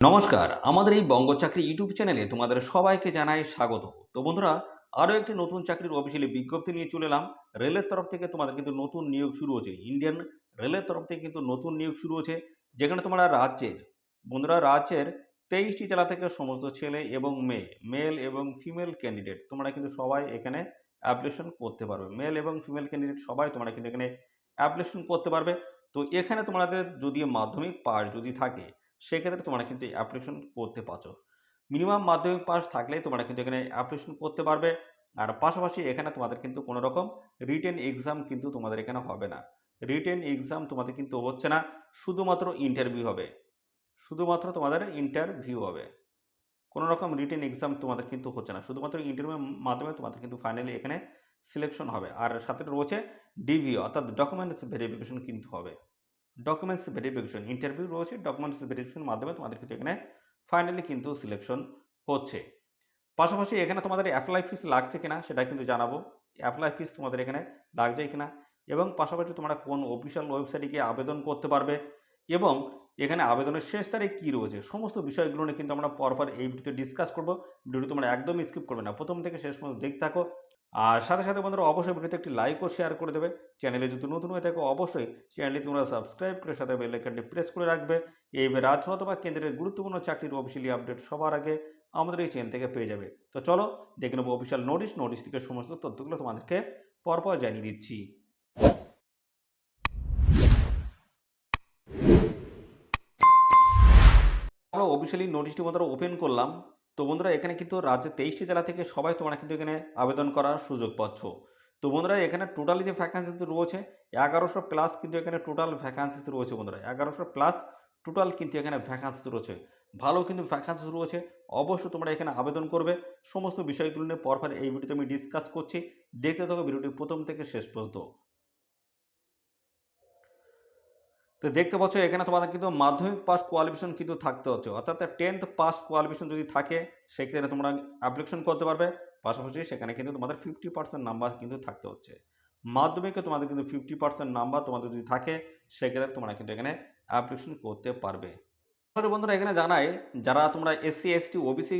নমস্কার, আমাদের এই বঙ্গ চাকরি ইউটিউব চ্যানেলে তোমাদের সবাইকে জানাই স্বাগত। তো বন্ধুরা, আরও একটি নতুন চাকরির অফিসিয়ালি বিজ্ঞপ্তি নিয়ে চলে এলাম। রেলের তরফ থেকে তোমাদের কিন্তু নতুন নিয়োগ শুরু হচ্ছে। ইন্ডিয়ান রেলের তরফ থেকে কিন্তু নতুন নিয়োগ শুরু হচ্ছে, যেখানে তোমরা রাজ্যের, বন্ধুরা রাজ্যের তেইশটি জেলা থেকে সমস্ত ছেলে এবং মেয়ে মেল এবং ফিমেল ক্যান্ডিডেট তোমরা কিন্তু সবাই এখানে অ্যাপ্লিকেশন করতে পারবে। মেল এবং ফিমেল ক্যান্ডিডেট সবাই তোমরা কিন্তু এখানে অ্যাপ্লিকেশন করতে পারবে। তো এখানে তোমাদের যদি মাধ্যমিক পাস যদি থাকে সেক্ষেত্রে তোমরা কিন্তু অ্যাপ্লিকেশন করতে পারছ। মিনিমাম মাধ্যমিক পাস থাকলে তোমরা কিন্তু এখানে অ্যাপ্লিকেশন করতে পারবে। আর পাশাপাশি এখানে তোমাদের কিন্তু কোনো রকম রিটেন এক্সাম কিন্তু তোমাদের এখানে হবে না। রিটেন এক্সাম তোমাদের কিন্তু হচ্ছে না, শুধুমাত্র ইন্টারভিউ হবে। শুধুমাত্র তোমাদের ইন্টারভিউ হবে। কোনো রকম রিটেন এক্সাম তোমাদের কিন্তু হচ্ছে না। শুধুমাত্র ইন্টারভিউর মাধ্যমে তোমাদের কিন্তু ফাইনালি এখানে সিলেকশন হবে। আর সাথে রয়েছে ডিভিও অর্থাৎ ডকুমেন্টস ভেরিফিকেশন কিন্তু হবে। ডকুমেন্টস ভেরিফিকেশন ইন্টারভিউ রয়েছে ডকুমেন্টস ভেরিফিকেশনের মাধ্যমে তোমাদের কিন্তু এখানে ফাইনালি কিন্তু সিলেকশন হচ্ছে। পাশাপাশি এখানে তোমাদের অ্যাপ্লাই ফিস লাগছে কিনা সেটা কিন্তু জানাব। অ্যাপ্লাই ফিস তোমাদের এখানে লাগছে কিনা এবং পাশাপাশি তোমরা কোন অফিসিয়াল ওয়েবসাইটে গিয়ে আবেদন করতে পারবে এবং এখানে আবেদনের শেষ তারিখ কী রয়েছে, সমস্ত বিষয়গুলো নিয়ে কিন্তু আমরা পরপর এই ভিডিওতে ডিসকাস করব। ভিডিওটি তোমরা একদমই স্কিপ করবে না। প্রথম থেকে শেষ পর্যন্ত দেখতে থাকো। আর সাথে সাথে বন্ধুরা অবশ্যই ভিডিওতে একটি লাইক ও শেয়ার করে দেবে চ্যানেলে যদি নতুন হয়ে থাকো, অবশ্যই চ্যানেলটি তোমরা সাবস্ক্রাইব করে সাথে বেল প্রেস করে রাখবে। এই রাজ্য অথবা কেন্দ্রের গুরুত্বপূর্ণ চাকরির অফিসিয়ালি আপডেট সবার আগে আমাদের এই চ্যানেল থেকে পেয়ে যাবে। তো চলো, দেখে নেব অফিসিয়াল নোটিশ নোটিশ থেকে সমস্ত তথ্যগুলো তোমাদেরকে পরপর জানিয়ে দিচ্ছি। আমরা অফিসিয়ালি নোটিশটি বন্ধুরা ওপেন করলাম। তো বন্ধুরা, এখানে কিন্তু রাজ্যের তেইশটি জেলা থেকে সবাই তোমরা কিন্তু এখানে আবেদন করার সুযোগ পাচ্ছ। তো বন্ধুরা, এখানে টোটালি যে ভ্যাকান্সিস রয়েছে, এগারোশো প্লাস কিন্তু এখানে টোটাল ভ্যাকান্সিস রয়েছে বন্ধুরা। এগারোশো প্লাস টোটাল কিন্তু এখানে ভ্যাকান্সি রয়েছে। ভালো কিন্তু ভ্যাকান্সিস রয়েছে, অবশ্যই তোমরা এখানে আবেদন করবে। সমস্ত বিষয়গুলো নিয়ে পরপর এই ভিডিওতে আমি ডিসকাস করছি। দেখতে থাকো ভিডিওটি প্রথম থেকে শেষ পর্যন্ত। তো দেখতে পাচ্ছ, এখানে তোমাদের কিন্তু মাধ্যমিক পাস কোয়ালিফিকেশন কিন্তু থাকতে হচ্ছে। অর্থাৎ টেন্থ পাস কোয়ালিফিকেশন যদি থাকে, সেক্ষেত্রে তোমরা অ্যাপ্লিকেশন করতে পারবে। পাশাপাশি সেখানে কিন্তু তোমাদের ফিফটি পার্সেন্ট নাম্বার কিন্তু থাকতে হচ্ছে। মাধ্যমিকে তোমাদের কিন্তু ফিফটি পার্সেন্ট নাম্বার তোমাদের যদি থাকে, সেক্ষেত্রে তোমরা কিন্তু এখানে অ্যাপ্লিকেশন করতে পারবে। বন্ধুরা, এখানে জানাই, যারা তোমরা এসসি এসটি ওবিসি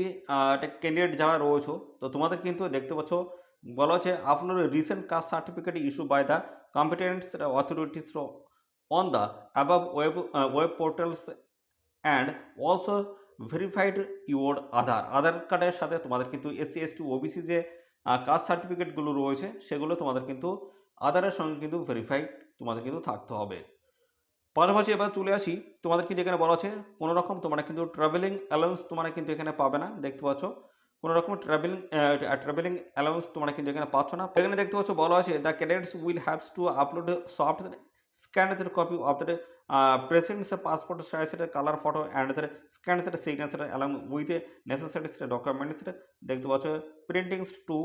ক্যান্ডিডেট যারা রয়েছো, তো তোমাদের কিন্তু দেখতে পাচ্ছ, বলা হচ্ছে আপনার recent caste certificate issue by the competence authorities on the above web, uh, web portals and also verified your Aadhaar Aadhaar কার্ডের সাথে তোমাদের কিন্তু এসসি এসটি ওবিসি যে কাস্ট সার্টিফিকেটগুলো রয়েছে সেগুলো তোমাদের কিন্তু আধারের সঙ্গে কিন্তু ভেরিফাইড তোমাদের কিন্তু থাকতে হবে। পাশাপাশি এবার চলে আসি তোমাদের কিন্তু এখানে বলা আছে কোনো রকম তোমরা কিন্তু ট্রাভেলিং অ্যালাউন্স তোমরা কিন্তু এখানে পাবে না দেখতে পাচ্ছ। কোনো রকম ট্রাভেলিং ট্রাভেলিং অ্যালাউন্স তোমরা কিন্তু এখানে পাচ্ছ না। এখানে দেখতে পাচ্ছ বলা আছে the cadets will haves to upload soft scanned copy of the uh, president's passport size color photo and the scanned signature along with the necessary documents দেখতে পাচ্ছ printings to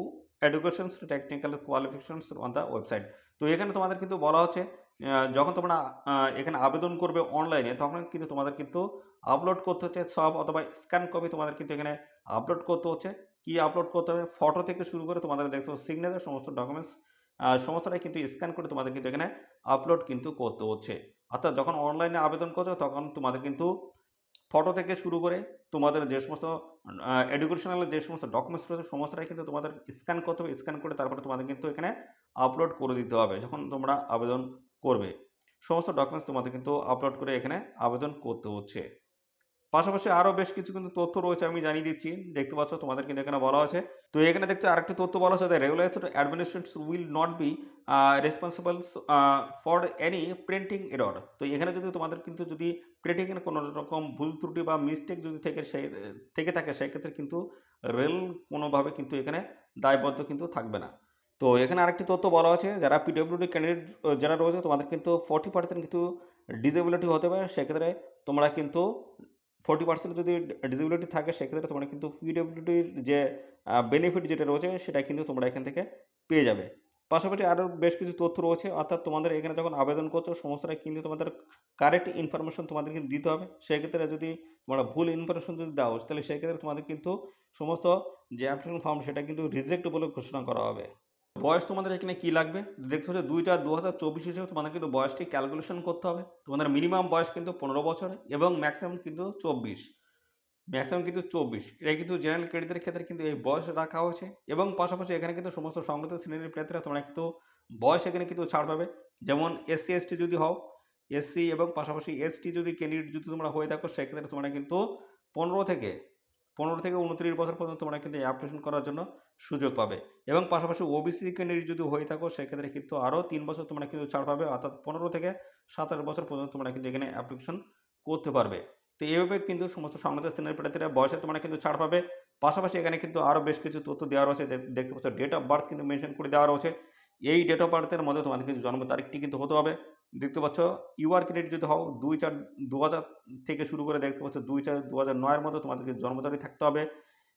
education technical qualifications on the website তো এখানে তোমাদের কিন্তু বলা হচ্ছে যখন তোমরা এখানে আবেদন করবে অনলাইনে তখন কিন্তু তোমাদের কিন্তু আপলোড করতে হচ্ছে সব অথবা স্ক্যান কপি তোমাদের কিন্তু এখানে আপলোড করতে হচ্ছে। কি আপলোড করতে হবে? ফটো থেকে শুরু করে তোমাদের দেখতে হবে সিগনেচার সমস্ত ডকুমেন্টস সমস্তটাই কিন্তু স্ক্যান করে তোমাদের কিন্তু এখানে আপলোড কিন্তু করতে হচ্ছে। অর্থাৎ যখন অনলাইনে আবেদন করছ তখন তোমাদের কিন্তু ফটো থেকে শুরু করে তোমাদের যে সমস্ত এডুকেশনাল যে সমস্ত ডকুমেন্টস রয়েছে, সমস্তটাই কিন্তু তোমাদের স্ক্যান করতে হবে স্ক্যান করে তারপরে তোমাদের কিন্তু এখানে আপলোড করে দিতে হবে, যখন তোমরা আবেদন করবে। সমস্ত ডকুমেন্টস তোমাদের কিন্তু আপলোড করে এখানে আবেদন করতে হচ্ছে। পাশাপাশি আরও বেশ কিছু কিন্তু তথ্য রয়েছে আমি জানিয়ে দিচ্ছি। দেখতে পাচ্ছ তোমাদের কিন্তু এখানে বলা আছে তো এখানে দেখতে আরেকটি তথ্য বলা হচ্ছে regulator administration will not be responsible for any printing error তো এখানে যদি তোমাদের কিন্তু যদি প্রিন্টিংয়ের কোনো রকম ভুল ত্রুটি বা মিস্টেক যদি থেকে সেই থেকে থাকে, সেক্ষেত্রে কিন্তু রেল কোনোভাবে কিন্তু এখানে দায়বদ্ধ কিন্তু থাকবে না। তো এখানে আরেকটি তথ্য বলা আছে যারা পিডব্লিউডি ক্যান্ডিডেট যারা রয়েছে, তোমাদের কিন্তু ফর্টি পার্সেন্ট কিন্তু ডিসেবিলিটি হতে পারে। সেক্ষেত্রে তোমরা কিন্তু ফোর্টি পার্সেন্ট যদি ডিসেবিলিটি থাকে, সেক্ষেত্রে তোমরা কিন্তু পিডব্লিউডির যে বেনিফিট যেটা রয়েছে, সেটা কিন্তু তোমরা এখান থেকে পেয়ে যাবে। পাশাপাশি আরও বেশ কিছু তথ্য রয়েছে, অর্থাৎ তোমাদের এখানে যখন আবেদন করছ সমস্তটাই কিন্তু তোমাদের কারেক্ট ইনফরমেশন তোমাদের কিন্তু দিতে হবে। সেক্ষেত্রে যদি তোমরা ভুল ইনফরমেশন যদি দাও, তাহলে সেক্ষেত্রে তোমাদের কিন্তু সমস্ত যে অ্যাপ্লিকেশন ফর্ম সেটা কিন্তু রিজেক্ট বলে ঘোষণা করা হবে। বয়স তোমাদের এখানে কি লাগবে? দেখতে হচ্ছে দুই চার দু হাজার চব্বিশ হিসেবে তোমাদের কিন্তু বয়সটি ক্যালকুলেশন করতে হবে। তোমাদের মিনিমাম বয়স কিন্তু পনেরো বছর এবং ম্যাক্সিমাম কিন্তু চব্বিশ। ম্যাক্সিমাম কিন্তু চব্বিশ। এটা কিন্তু জেনারেল ক্রেডিটের ক্ষেত্রে কিন্তু এই বয়স রাখা হয়েছে এবং পাশাপাশি এখানে কিন্তু সমস্ত সংগত শ্রেণির প্রার্থীরা তোমরা কিন্তু বয়স এখানে কিন্তু ছাড় পাবে। যেমন এসসি এসটি যদি হও এসসি এবং পাশাপাশি এসটি যদি ক্যান্ডিডেট যদি তোমরা হয়ে থাকো, সেক্ষেত্রে তোমরা কিন্তু পনেরো থেকে পনেরো থেকে উনত্রিশ বছর পর্যন্ত তোমরা কিন্তু অ্যাপ্লিকেশন করার জন্য সুযোগ পাবে। এবং পাশাপাশি ওবিসি ক্যান্ডিডেট যদি হয়ে থাকো, সেক্ষেত্রে কিন্তু আরও তিন বছর তোমরা কিন্তু ছাড় পাবে, অর্থাৎ পনেরো থেকে সাতাশ বছর পর্যন্ত তোমরা কিন্তু এখানে অ্যাপ্লিকেশন করতে পারবে। তো এইভাবে কিন্তু সমস্ত সংবাদ শ্রেণির প্রার্থীরা বয়সে তোমরা কিন্তু ছাড় পাবে। পাশাপাশি এখানে কিন্তু আরও বেশ কিছু তথ্য দেওয়া রয়েছে দেখতে পাচ্ছ ডেট অফ বার্থ কিন্তু মেনশন করে দেওয়া রয়েছে। এই ডেট অফ বার্থের মধ্যে তোমাদের কিন্তু জন্ম তারিখটি কিন্তু হতে হবে। দেখতে পাচ্ছ ইউআর ক্রেডিট যদি হও দুই চার দু থেকে শুরু করে দেখতে পাচ্ছ দুই চার দু হাজার নয়ের মধ্যে তোমাদেরকে জন্ম তারিখ থাকতে হবে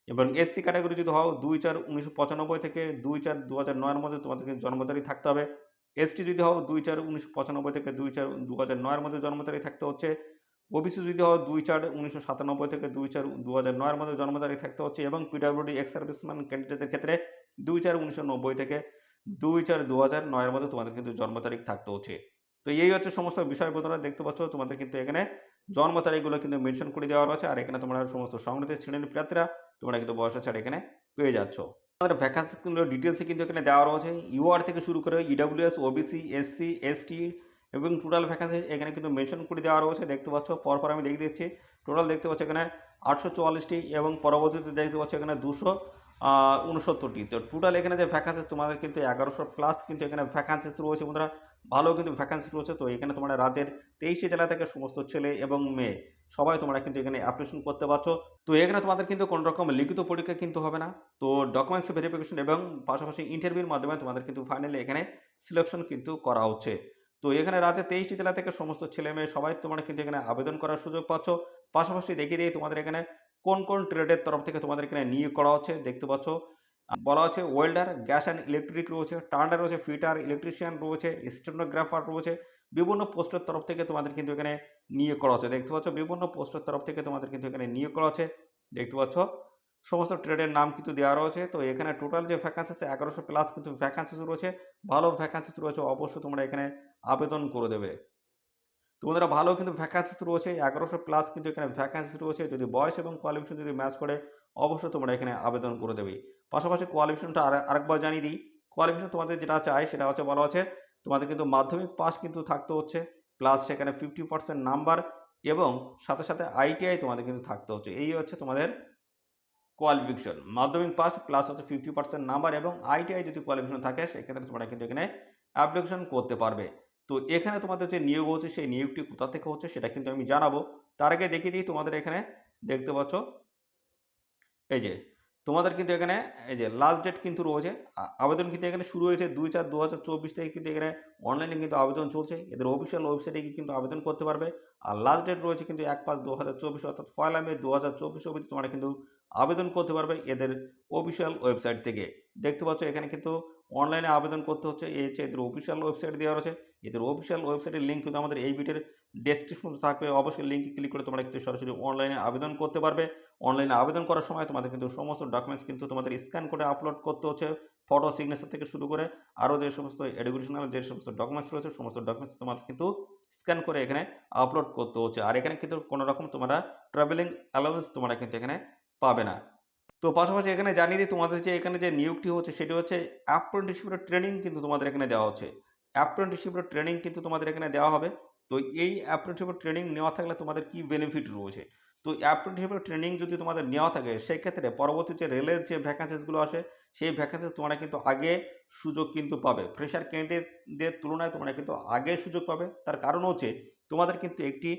এবং এসসি ক্যাটাগরি যদি হও দুই চার উনিশশো পঁচানব্বই থেকে দুই চার দু হাজার নয়ের মধ্যে তোমাদেরকে জন্ম তারিখ থাকতে হবে এসটি যদি হও দুই চার উনিশশো পঁচানব্বই থেকে দুই চার দু হাজার নয়ের মধ্যে জন্ম তারিখ থাকতে হচ্ছে ওবিসি যদি হও দুই চার উনিশশো সাতানব্বই থেকে দুই চার দু হাজার নয়ের মধ্যে জন্ম তারিখ থাকতে হচ্ছে এবং পিডাব্লিউডি এক্স সার্ভিসম্যান ক্যান্ডিডেটের ক্ষেত্রে দুই চার উনিশশো নব্বই থেকে দুই চার দু হাজার নয়ের মধ্যে তোমাদের কিন্তু জন্ম তারিখ থাকতে হচ্ছে তো এই হচ্ছে সমস্ত বিষয় তোমরা দেখতে পাচ্ছ তোমাদের কিন্তু এখানে জন্ম তারিখগুলো কিন্তু মেনশন করে দেওয়া রয়েছে, আর এখানে তোমরা সমস্ত সংগঠিত শ্রেণির প্রার্থীরা, তোমরা কিন্তু বয়স ছাড় এখানে পেয়ে যাচ্ছ। আমাদের ভ্যাকান্সিগুলো ডিটেলসে কিন্তু এখানে দেওয়া রয়েছে ইউআর থেকে শুরু করে ইডাব্লিউএস ওবিসি এসসি এসটি এবং টোটাল ভ্যাকান্সি এখানে কিন্তু মেনশন করে দেওয়া রয়েছে, দেখতে পাচ্ছ, পরপর আমি দেখে দিচ্ছি টোটাল দেখতে পাচ্ছ এখানে আটশো চুয়াল্লিশটি এবং পরবর্তীতে দেখতে পাচ্ছ এখানে দুশো উনসত্তরটি তো টোটাল এখানে যে ভ্যাকান্সি তোমাদের কিন্তু এগারোশো প্লাস কিন্তু এখানে ভ্যাকান্সিস রয়েছে বন্ধুরা। ভালো কিন্তু ভ্যাকান্সি রয়েছে। তো এখানে তোমরা রাজ্যের তেইশটি জেলা থেকে সমস্ত ছেলে এবং মেয়ে সবাই তোমরা কিন্তু এখানে অ্যাপ্লিকেশন করতে পারছ। তো এখানে তোমাদের কিন্তু কোনো রকম লিখিত পরীক্ষা কিন্তু হবে না। তো ডকুমেন্টস ভেরিফিকেশন এবং পাশাপাশি ইন্টারভিউর মাধ্যমে তোমাদের কিন্তু ফাইনালি এখানে সিলেকশন কিন্তু করা হচ্ছে। তো এখানে রাজ্যে তেইশটি জেলা থেকে সমস্ত ছেলে মেয়ে সবাই তোমরা কিন্তু এখানে আবেদন করার সুযোগ পাচ্ছ। পাশাপাশি দেখিয়ে দিয়ে তোমাদের এখানে কোন কোন ট্রেডের তরফ থেকে তোমাদের এখানে নিয়োগ করা হচ্ছে? দেখতে পাচ্ছ বলা হচ্ছে ওয়েল্ডার, গ্যাস অ্যান্ড ইলেকট্রিক রয়েছে, টার্নার রয়েছে, ফিটার, ইলেকট্রিশিয়ান রয়েছে, স্টেনোগ্রাফার রয়েছে, বিভিন্ন পোস্টের তরফ থেকে তোমাদের কিন্তু এখানে নিয়োগ করা হচ্ছে। দেখতে পাচ্ছ, বিভিন্ন পোস্টের তরফ থেকে তোমাদের কিন্তু এখানে নিয়োগ করা হচ্ছে। দেখতে পাচ্ছ, সমস্ত ট্রেডের নাম কিন্তু দেওয়া রয়েছে। তো এখানে টোটাল যে ভ্যাকান্সি আছে এগারোশো প্লাস কিন্তু ভ্যাকান্সিস রয়েছে। ভালো ভ্যাকান্সিস রয়েছে, অবশ্যই তোমরা এখানে আবেদন করে দেবে। তোমাদের ভালো কিন্তু ভ্যাকান্সিস রয়েছে এগারোশো প্লাস কিন্তু এখানে ভ্যাকান্সি রয়েছে। যদি বয়স এবং কোয়ালিফিকেশন যদি ম্যাচ করে, অবশ্যই তোমরা এখানে আবেদন করে দেবে। পাশাপাশি কোয়ালিফিকেশনটা আর আরেকবার জানিয়ে দিই কোয়ালিফিকেশন তোমাদের যেটা চাই সেটা হচ্ছে বলা হচ্ছে, তোমাদের কিন্তু মাধ্যমিক পাস কিন্তু থাকতে হচ্ছে প্লাস সেখানে ফিফটি পার্সেন্ট নাম্বার এবং সাথে সাথে আইটিআই তোমাদের কিন্তু থাকতে হচ্ছে। এই হচ্ছে তোমাদের কোয়ালিফিকেশন মাধ্যমিক পাস প্লাস হচ্ছে ফিফটি পার্সেন্ট নাম্বার এবং আইটিআই যদি কোয়ালিফিকেশন থাকে, সেক্ষেত্রে তোমরা কিন্তু এখানে অ্যাপ্লিকেশন করতে পারবে। তো এখানে তোমাদের যে নিয়োগ হচ্ছে, সেই নিয়োগটি কোথা থেকে হচ্ছে সেটা কিন্তু আমি জানাব। তার আগে দেখিয়ে দিই তোমাদের এখানে, দেখতে পাচ্ছ? এই যে, তোমাদের কিন্তু এখানে, এই যে লাস্ট ডেট কিন্তু রয়েছে। আবেদন কিন্তু এখানে শুরু হয়েছে দুই চার দু হাজার চব্বিশ থেকে কিন্তু এখানে অনলাইনে কিন্তু আবেদন চলছে। এদের অফিসিয়াল ওয়েবসাইটে গিয়ে কিন্তু আবেদন করতে পারবে। আর লাস্ট ডেট রয়েছে কিন্তু এক পাঁচ দু হাজার চব্বিশ, অর্থাৎ পয়লা মে দু হাজার চব্বিশ অবধি তোমরা কিন্তু আবেদন করতে পারবে এদের অফিসিয়াল ওয়েবসাইট থেকে। দেখতে পাচ্ছ এখানে কিন্তু অনলাইনে আবেদন করতে হচ্ছে। এই হচ্ছে এদের অফিসিয়াল ওয়েবসাইট দেওয়া রয়েছে। এদের অফিসিয়াল ওয়েবসাইটের লিঙ্ক কিন্তু আমাদের এই ভিডিওর ডেসক্রিপশন থাকবে। অবশ্যই লিঙ্কে ক্লিক করে তোমরা কিন্তু সরাসরি অনলাইনে আবেদন করতে পারবে। অনলাইনে আবেদন করার সময় তোমাদের কিন্তু সমস্ত ডকুমেন্টস কিন্তু তোমাদের স্ক্যান করে আপলোড করতে হচ্ছে। ফটো সিগনেচার থেকে শুরু করে আরও যে সমস্ত এডুকেশনাল যে সমস্ত ডকুমেন্টস রয়েছে, সমস্ত ডকুমেন্টস তোমাদের কিন্তু স্ক্যান করে এখানে আপলোড করতে হচ্ছে। আর এখানে কিন্তু কোনো রকম তোমরা ট্রাভেলিং অ্যালাউন্স তোমরা কিন্তু এখানে পাবে না। তো পাশাপাশি এখানে জানিয়ে দিই, তোমাদের যে এখানে যে নিয়োগটি হচ্ছে, সেটি হচ্ছে অ্যাপ্রেন্টিসশিপের ট্রেনিং কিন্তু তোমাদের এখানে দেওয়া হচ্ছে। অ্যাপ্রেন্টিসশিপের ট্রেনিং কিন্তু তোমাদের এখানে দেওয়া হবে। তো এই অ্যাপ্রেন্টিসশিপের ট্রেনিং নেওয়া থাকলে তোমাদের কি বেনিফিট রয়েছে? তো অ্যাপ্রেন্টিসশিপের ট্রেনিং যদি তোমাদের নেওয়া থাকে সেই ক্ষেত্রে পরবর্তী যে রেলের যে ভ্যাকান্সিসগুলো আসে, সেই ভ্যাকান্সিস তোমরা কিন্তু আগে সুযোগ কিন্তু পাবে। ফ্রেশার ক্যান্ডিডেটদের তুলনায় তোমরা কিন্তু আগে সুযোগ পাবে। তার কারণ হচ্ছে, তোমাদের কিন্তু একটি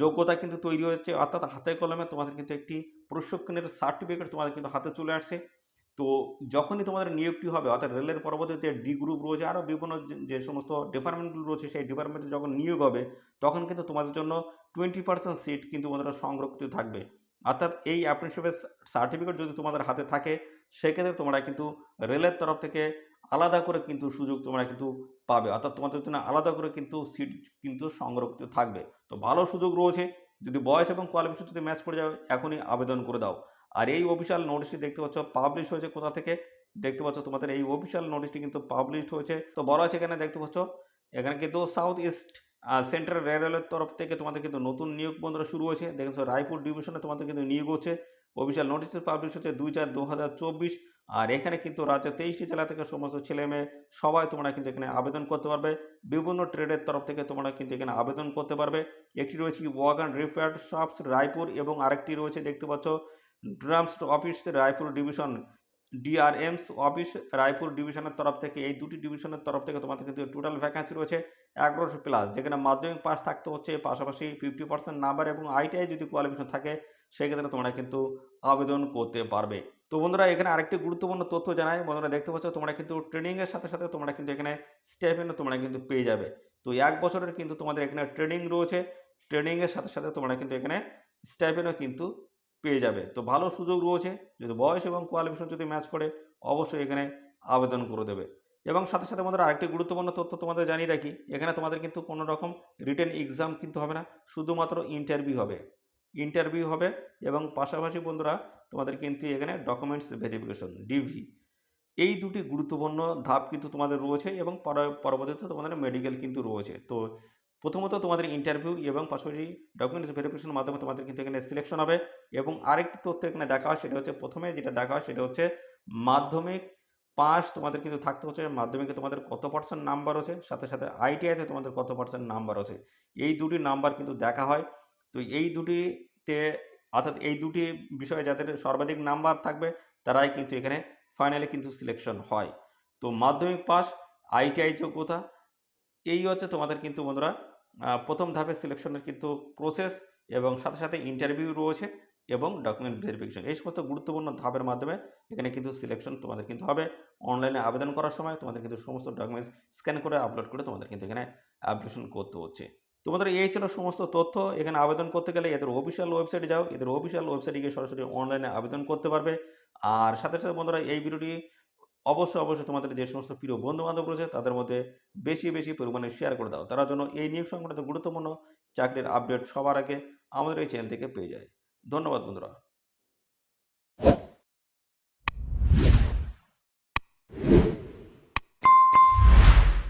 যোগ্যতা কিন্তু তৈরি হচ্ছে, অর্থাৎ হাতে কলমে তোমাদের কিন্তু একটি প্রশিক্ষণের সার্টিফিকেট তোমাদের কিন্তু হাতে চলে আসছে। তো যখনই তোমাদের নিয়োগটি হবে, অর্থাৎ রেলের পরবর্তীতে ডি গ্রুপ রয়েছে, আরও বিভিন্ন যে- সমস্ত ডিপার্টমেন্টগুলো রয়েছে, সেই ডিপার্টমেন্টে যখন নিয়োগ হবে, তখন কিন্তু তোমাদের জন্য টোয়েন্টি পার্সেন্ট সিট কিন্তু তোমাদের সংরক্ষিত থাকবে। অর্থাৎ এই অ্যাপ্রেন্টিসশিপের সার্টিফিকেট যদি তোমাদের হাতে থাকে, সেক্ষেত্রে তোমরা কিন্তু রেলের তরফ থেকে আলাদা করে কিন্তু সুযোগ তোমরা কিন্তু পাবে। অর্থাৎ তোমাদের জন্য আলাদা করে কিন্তু সিট কিন্তু সংরক্ষিত থাকবে। তো ভালো সুযোগ রয়েছে। যদি বয়স এবং কোয়ালিফিকেশন যদি ম্যাচ করে যাও, এখনই আবেদন করে দাও। আর এই অফিসিয়াল নোটিশটি দেখতে পাচ্ছ পাবলিশ হয়েছে কোথা থেকে? দেখতে পাচ্ছ তোমাদের এই অফিসিয়াল নোটিশটি কিন্তু পাবলিশড হয়েছে। তো বলা আছে এখানে দেখতে পাচ্ছ, এখানে কিন্তু সাউথ ইস্ট সেন্ট্রাল রেলওয়ের তরফ থেকে তোমাদের কিন্তু নতুন নিয়োগ বন্ধ শুরু হয়েছে। দেখেছ, রায়পুর ডিভিশনে তোমাদের কিন্তু নিয়োগ হচ্ছে। অফিসিয়াল নোটিশ পাবলিশ হচ্ছে দুই চার দু আর এখানে কিন্তু রাজ্যের তেইশটি জেলা থেকে সমস্ত ছেলে মেয়ে সবাই তোমরা কিন্তু এখানে আবেদন করতে পারবে। বিভিন্ন ট্রেডের তরফ থেকে তোমরা কিন্তু এখানে আবেদন করতে পারবে। একটি রয়েছে ওয়াগান রিফায়ার্ড শপস রায়পুর এবং আরেকটি রয়েছে দেখতে পাচ্ছ DRM's office Raipur division. DRM's office Raipur ডিভিশনের তরফ থেকে এই দুটি ডিভিশনের তরফ থেকে তোমাদের কিন্তু টোটাল ভ্যাকান্সি রয়েছে। এগারোশো প্লাস যেখানে মাধ্যমিক পাস থাকতে হচ্ছে, পাশাপাশি ফিফটি পার্সেন্ট নাম্বার এবং আইটিআই যদি কোয়ালিফিকেশন থাকে, সেক্ষেত্রে তোমরা কিন্তু আবেদন করতে পারবে। তো বন্ধুরা, এখানে আরেকটি গুরুত্বপূর্ণ তথ্য জানাই। বন্ধুরা, দেখতে পাচ্ছ, তোমরা কিন্তু ট্রেনিংয়ের সাথে সাথে তোমরা কিন্তু এখানে স্টেপেনও তোমরা কিন্তু পেয়ে যাবে। তো এক বছরের কিন্তু তোমাদের এখানে ট্রেনিং রয়েছে। ট্রেনিংয়ের সাথে সাথে তোমরা কিন্তু এখানে স্টাইপেনও কিন্তু পেয়ে যাবে। তো ভালো সুযোগ রয়েছে। যদি বয়স এবং কোয়ালিফিকেশন যদি ম্যাচ করে, অবশ্যই এখানে আবেদন করে দেবে। এবং সাথে সাথে আমাদের আরেকটি গুরুত্বপূর্ণ তথ্য তোমাদের জানিয়ে রাখি, এখানে তোমাদের কিন্তু কোনো রকম রিটেন এক্সাম কিন্তু হবে না, শুধুমাত্র ইন্টারভিউ হবে। ইন্টারভিউ হবে এবং পাশাপাশি বন্ধুরা তোমাদের কিন্তু এখানে ডকুমেন্টস ভেরিফিকেশন ডিভি এই দুটি গুরুত্বপূর্ণ ধাপ কিন্তু তোমাদের রয়েছে এবং পর- পরবর্তীতে তোমাদের মেডিকেল কিন্তু রয়েছে। তো প্রথমত তোমাদের ইন্টারভিউ এবং পাশাপাশি ডকুমেন্টস ভেরিফিকেশনের মাধ্যমে তোমাদের কিন্তু এখানে সিলেকশন হবে এবং আরেকটি তথ্য এখানে দেখা হয়, সেটা হচ্ছে প্রথমে যেটা দেখা হয়, সেটা হচ্ছে মাধ্যমিক পাস, তোমাদের কিন্তু থাকতে হচ্ছে মাধ্যমিকে তোমাদের কত পার্সেন্ট নাম্বার আছে, সাথে সাথে আইটিআইতে তোমাদের কত পার্সেন্ট নাম্বার আছে। এই দুটি নাম্বার কিন্তু দেখা হয়। তো এই দুটিতে, অর্থাৎ এই দুটি বিষয়ে যাদের সর্বাধিক নাম্বার থাকবে, তারাই কিন্তু এখানে ফাইনালি কিন্তু সিলেকশন হয়। তো মাধ্যমিক পাস আইটিআই যোগ্যতা এই হচ্ছে তোমাদের কিন্তু বন্ধুরা প্রথম ধাপে সিলেকশনের কিন্তু প্রসেস এবং সাথে সাথে ইন্টারভিউ রয়েছে। এবং ডকুমেন্ট ভেরিফিকেশন এই সমস্ত গুরুত্বপূর্ণ ধাপের মাধ্যমে এখানে কিন্তু সিলেকশন তোমাদের কিন্তু হবে। অনলাইনে আবেদন করার সময় তোমাদের কিন্তু সমস্ত ডকুমেন্টস স্ক্যান করে আপলোড করে তোমাদের কিন্তু এখানে অ্যাপ্লিকেশন করতে হচ্ছে। তোমাদের এই ছিল সমস্ত তথ্য। এখানে আবেদন করতে গেলে এদের অফিসিয়াল ওয়েবসাইটে যাও। এদের অফিসিয়াল ওয়েবসাইটে গিয়ে সরাসরি অনলাইনে আবেদন করতে পারবে। আর সাথে সাথে বন্ধুরা এই ভিডিওটি অবশ্যই অবশ্যই তোমাদের যে সমস্ত প্রিয় বন্ধু বান্ধব রয়েছে তাদের মধ্যে বেশি বেশি পরিমাণে শেয়ার করে দাও। তারা জন্য এই নিয়োগ সংক্রান্ত গুরুত্বপূর্ণ চাকরির আপডেট সবার আগে আমাদের এই চ্যানেল থেকে পেয়ে যায়। ধন্যবাদ বন্ধুরা।